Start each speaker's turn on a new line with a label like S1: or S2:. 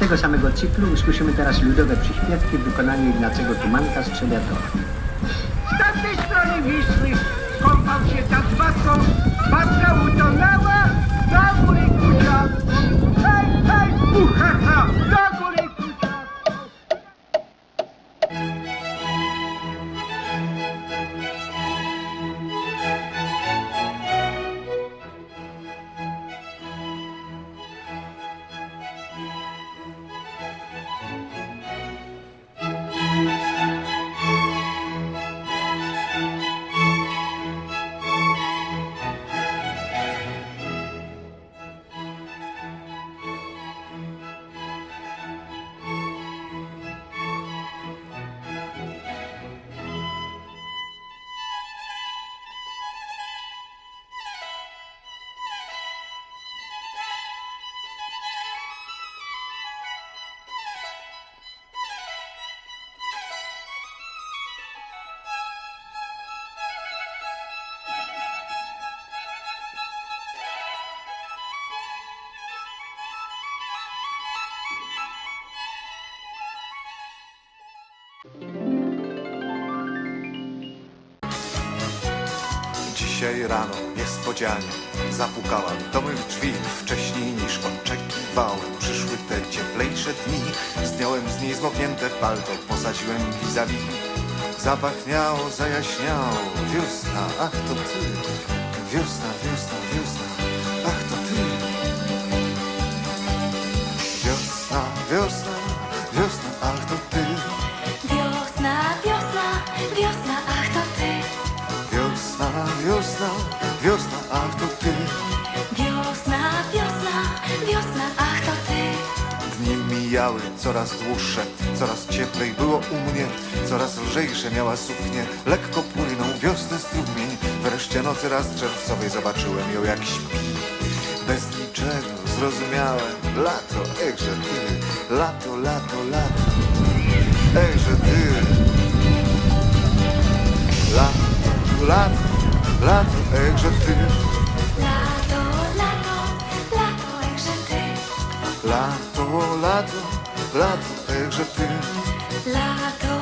S1: tego samego cyklu usłyszymy teraz ludowe przyśpiewki w wykonaniu Ignacego Tumanka z Trzebiatowa.
S2: Z tamtej strony Wisły
S3: Dzisiaj rano niespodzianie zapukałam do mych drzwi wcześniej niż oczekiwałem. Przyszły te cieplejsze dni, zdjąłem z niej zmoknięte palto, posadziłem vis-a-vis. Zapachniało, zajaśniało, wiosna, ach to ty. Wiosna, wiosna, wiosna, ach to ty. Wiosna, wiosna, Dni mijały coraz dłuższe, coraz cieplej było u mnie, coraz lżejsze miała suknię, lekko płynął wiosny strumień. Wreszcie nocy raz czerwcowej zobaczyłem ją jak śpi. Bez niczego zrozumiałem, lato, echże ty, lato, lato, lato, echże ty.
S4: Lato, lato, lato, echże ty,
S3: lato, lato, lato, echże ty.
S4: Lato, lato, lato,